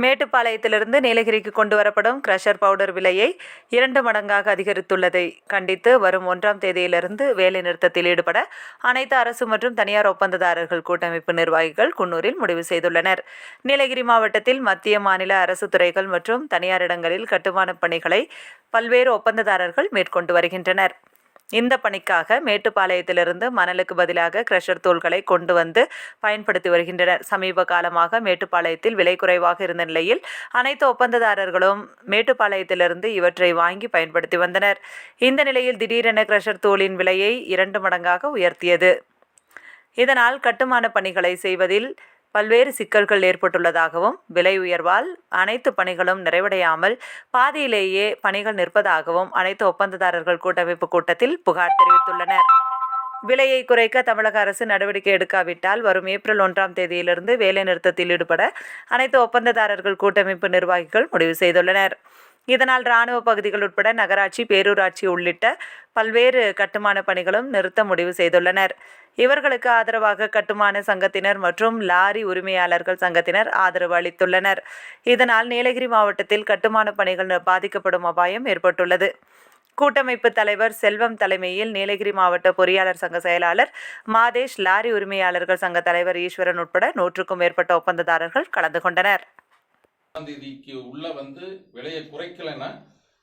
மேட்டுப்பாளையத்திலிருந்து நீலகிரிக்கு கொண்டு வரப்படும் crusher powder விலையை இரண்டு மடங்காக அதிகரித்துள்ளதை கண்டித்து வரும் ஒன்றாம் தேதியிலிருந்து வேலை நிறுத்தத்தில் ஈடுபட அனைத்து அரசு மற்றும் தனியார் ஒப்பந்ததாரர்கள் கூட்டமைப்பு நிர்வாகிகள் குன்னூரில் முடிவு செய்துள்ளனர். நீலகிரி மாவட்டத்தில் மத்திய மாநில அரசு துறைகள் மற்றும் தனியார் இடங்களில் கட்டுமானப் பணிகளை பல்வேறு ஒப்பந்ததாரர்கள் மேற்கொண்டு வருகின்றனர். இந்த பணிக்காக மேட்டுப்பாளையத்திலிருந்து மணலுக்கு பதிலாக கிரஷர் தூள்களை கொண்டு வந்து பயன்படுத்தி வருகின்றனர். சமீப காலமாக மேட்டுப்பாளையத்தில் விலை குறைவாக இருந்த நிலையில் அனைத்து ஒப்பந்ததாரர்களும் மேட்டுப்பாளையத்திலிருந்து இவற்றை வாங்கி பயன்படுத்தி வந்தனர். இந்த நிலையில் திடீரென கிரஷர் தூளின் விலையை இரண்டு மடங்காக உயர்த்தியது. இதனால் கட்டுமான பணிகளை செய்வதில் பல்வேறு சிக்கல்கள் ஏற்பட்டுள்ளதாகவும் விலை உயர்வால் அனைத்து பணிகளும் நிறைவடையாமல் பாதியிலேயே பணிகள் நிற்பதாகவும் அனைத்து ஒப்பந்ததாரர்கள் கூட்டமைப்பு கூட்டத்தில் புகார் தெரிவித்துள்ளனர். விலையை குறைக்க தமிழக அரசு நடவடிக்கை எடுக்காவிட்டால் வரும் ஏப்ரல் ஒன்றாம் தேதியிலிருந்து வேலைநிறுத்தத்தில் ஈடுபட அனைத்து ஒப்பந்ததாரர்கள் கூட்டமைப்பு நிர்வாகிகள் முடிவு செய்துள்ளனர். இதனால் இராணுவ பகுதிகள் உட்பட நகராட்சி பேரூராட்சி உள்ளிட்ட பல்வேறு கட்டுமான பணிகளும் நிறுத்த முடிவு செய்துள்ளனர். இவர்களுக்கு ஆதரவாக கட்டுமான சங்கத்தினர் மற்றும் லாரி உரிமையாளர்கள் சங்கத்தினர் ஆதரவு அளித்துள்ளனர். இதனால் நீலகிரி மாவட்டத்தில் கட்டுமான பணிகள் பாதிக்கப்படும் அபாயம் ஏற்பட்டுள்ளது. கூட்டமைப்பு தலைவர் செல்வம் தலைமையில் நீலகிரி மாவட்ட பொறியாளர் சங்க செயலாளர் மாதேஷ் லாரி உரிமையாளர்கள் சங்க தலைவர் ஈஸ்வரன் உட்பட நூற்றுக்கும் மேற்பட்ட ஒப்பந்ததாரர்கள் கலந்து கொண்டனர். தேதிக்கு உள்ள வந்து விலையை குறைக்கலைன்னா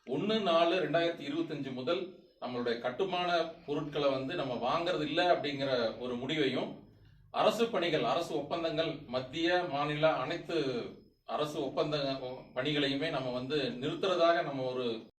ஒன்று நாலு ரெண்டாயிரத்தி இருபத்தஞ்சு முதல் நம்மளுடைய கட்டுமான பொருட்களை வந்து நம்ம வாங்குறது இல்லை அப்படிங்கிற ஒரு முடிவையும் அரசு பணிகள் அரசு ஒப்பந்தங்கள் மத்திய மாநில அனைத்து அரசு ஒப்பந்த பணிகளையுமே நம்ம வந்து நிறுத்துறதாக நம்ம ஒரு